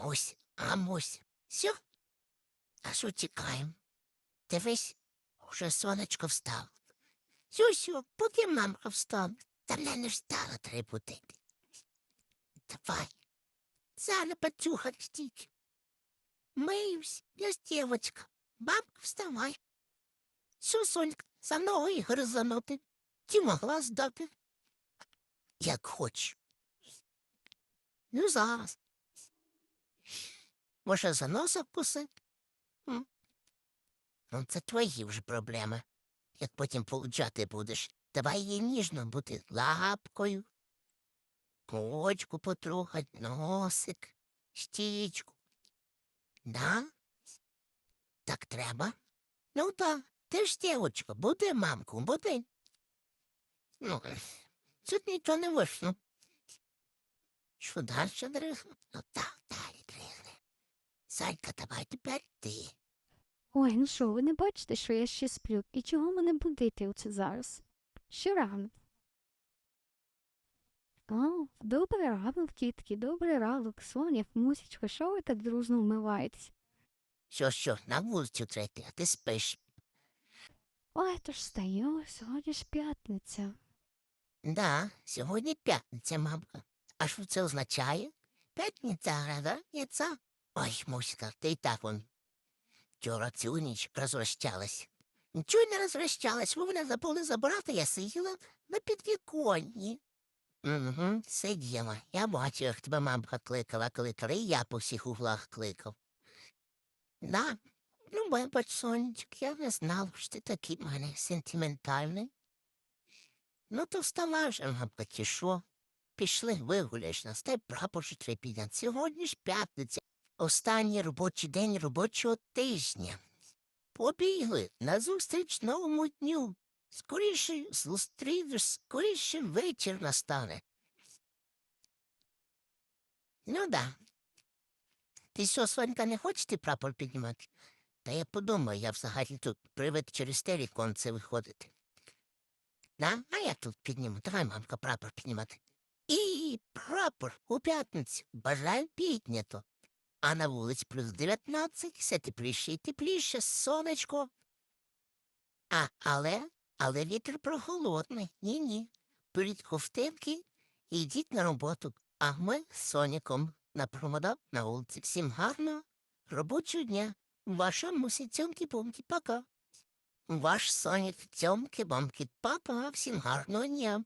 Амусь, амусь. Сьо? А що чекаємо? Дивись, уже сонечко встало. Сю-сю, поки мамка встане. Та мене не встала три будити. Давай. Зараз пацюха стільки. Миюсь, я ж дівочка. Бабка, вставай. Сю, Сонька, за мною ігор занути. Ті могла здати. Як хоч. Ну, зараз. Може, за носа вкусить? Ну, це твої вже проблеми. Як потім получати будеш, давай їй ніжно бути лапкою, кочку потрогать, носик, щічку. Да? Так треба? Ну так, ти ж дівочка, буде мамку, буде. Ну, тут нічого не вийшло. Що далі дрихне? Ну так. Санька, давай тепер ти. Ой, ну що, ви не бачите, що я ще сплю? І чого мене будити оце зараз? Ще рано. О, добрий ранок, тітки, добрий ранок, Соня, Мусічка, що ви так дружно вмиваєтесь? Що, що, на вулицю трети, а ти спиш. Ой, то ж стаю, сьогодні ж п'ятниця. Да, сьогодні п'ятниця, мамка. А що це означає? П'ятниця, градаця. Ой, Муська, ти й так вон. Вчора цю ніч розвращалась. Нічого не розвращалась, ви мене забули забрати, я сиділа на підвіконні. Угу, сиділа. Я бачив, як тебе мамка кликала, коли три я по всіх углах кликав. Да, ну, вибач, сонечок, я не знав, що ти такий в мене сентиментальний. Ну, то вставай вже, мамка, чи що? Пішли, вигуляєш нас, та й прапор три підняти. Сьогодні ж п'ятниця, останній робочий день робочого тижня. Побігли назустріч новому дню. Скоріше зустрінеш, скоріше вечір настане. Ну да. Ти що, Сонька, не хочеш ти прапор піднімати? Та я подумаю, я взагалі тут привик через те віконце виходити. Да? А я тут підніму. Давай, мамка, прапор піднімати. І прапор у п'ятницю. Бажаю піднято. А на вулиці плюс 19, все тепліше і тепліше, сонечко. А, але, але вітер прохолодний. Ні-ні. Беріть ковтинки і йдіть на роботу. А ми з Соніком на промода на вулиці. Всім гарного робочого дня. Ваша мусі цьомки помки пока. Ваш Сонік цьомки бомки папа. Всім гарного дня.